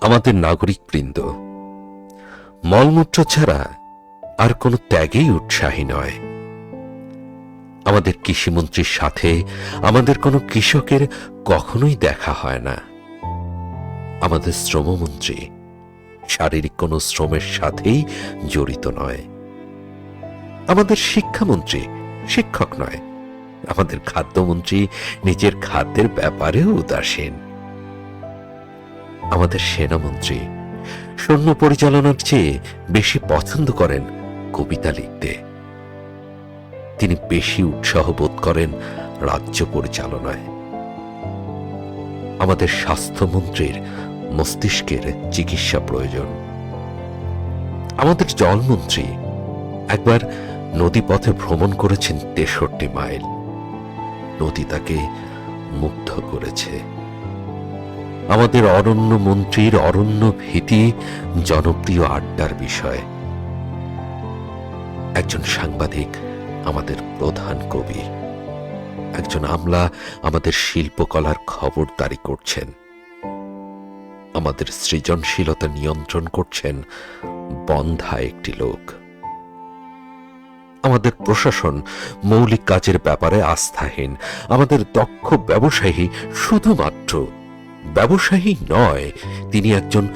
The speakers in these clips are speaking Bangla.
আমাদের নাগরিক বৃন্দ মলমূত্র ছাড়া আর কোনো ত্যাগেই উৎসাহী নয়। আমাদের কৃষিমন্ত্রীর সাথে আমাদের কোনো কৃষকের কখনোই দেখা হয় না। আমাদের শ্রমমন্ত্রী শারীরিক কোনো শ্রমের সাথেই জড়িত নয়। আমাদের শিক্ষামন্ত্রী শিক্ষক নয়। আমাদের খাদ্যমন্ত্রী নিজের খাদ্যের ব্যাপারেও উদাসীন। আমাদের সেনামন্ত্রী সৈন্য পরিচালনার চেয়ে বেশি পছন্দ করেন কবিতা লিখতে। তিনি বেশি উৎসাহ বোধ করেন রাজ্য পরিচালনায়। আমাদের স্বাস্থ্যমন্ত্রীর মস্তিষ্কের চিকিৎসা প্রয়োজন। আমাদের জলমন্ত্রী একবার নদীপথে ভ্রমণ করেছেন তেষট্টি মাইল। নদী তাকে মুগ্ধ করেছে। আমাদের অরণ্য মন্ত্রীর অরণ্য ভীতি জনপ্রিয় আড্ডার বিষয়। একজন সাংবাদিক আমাদের প্রধান কবি একজন আমলা আমাদের শিল্পকলার খবরদারি করছেন। আমাদের সৃজনশীলতা নিয়ন্ত্রণ করছেন বন্ধা একটি লোক। আমাদের প্রশাসন মৌলিক কাজের ব্যাপারে আস্থাহীন। আমাদের দক্ষ ব্যবসায়ী শুধুমাত্র ব্যবসায়ী নয়, তিনি একজন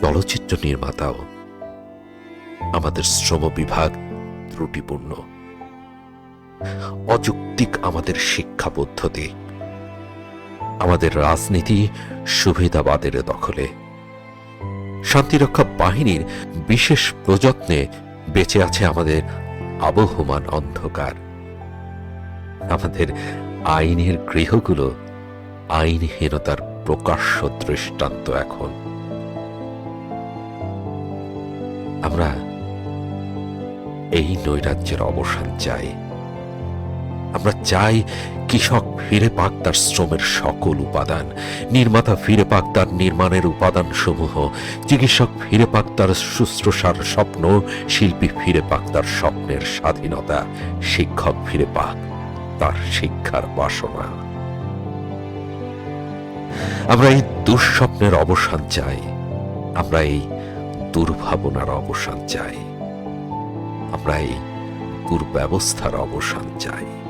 চলচ্চিত্র নির্মাতাও। আমাদের শ্রম বিভাগ ত্রুটিপূর্ণ। অযৌক্তিক আমাদের শিক্ষা পদ্ধতি। আমাদের রাজনীতি সুবিধাবাদের দখলে। শান্তিরক্ষা বাহিনীর বিশেষ প্রযত্নে বেঁচে আছে আমাদের আবহমান অন্ধকার। আমাদের আইনের গৃহগুলো আইনহীনতার প্রকাশ্য দৃষ্টান্ত এখন। আমরা এই নৈরাজ্যের অবসান চাই। আমরা চাই কৃষক ফিরে পাক তার শ্রমের সকল উপাদান, নির্মাতা ফিরে পাক তার নির্মাণের উপাদান সমূহ চিকিৎসক ফিরে পাক তার শুশ্রূষার স্বপ্ন, শিল্পী ফিরে পাক তার স্বপ্নের স্বাধীনতা, শিক্ষক ফিরে পাক তার শিক্ষার বাসনা। আমরা এই দুঃস্বপ্নের অবসান চাই। আমরা এই দুর্ভাবনার অবসান চাই। আমরা এই দুর্ব্যবস্থার অবসান চাই।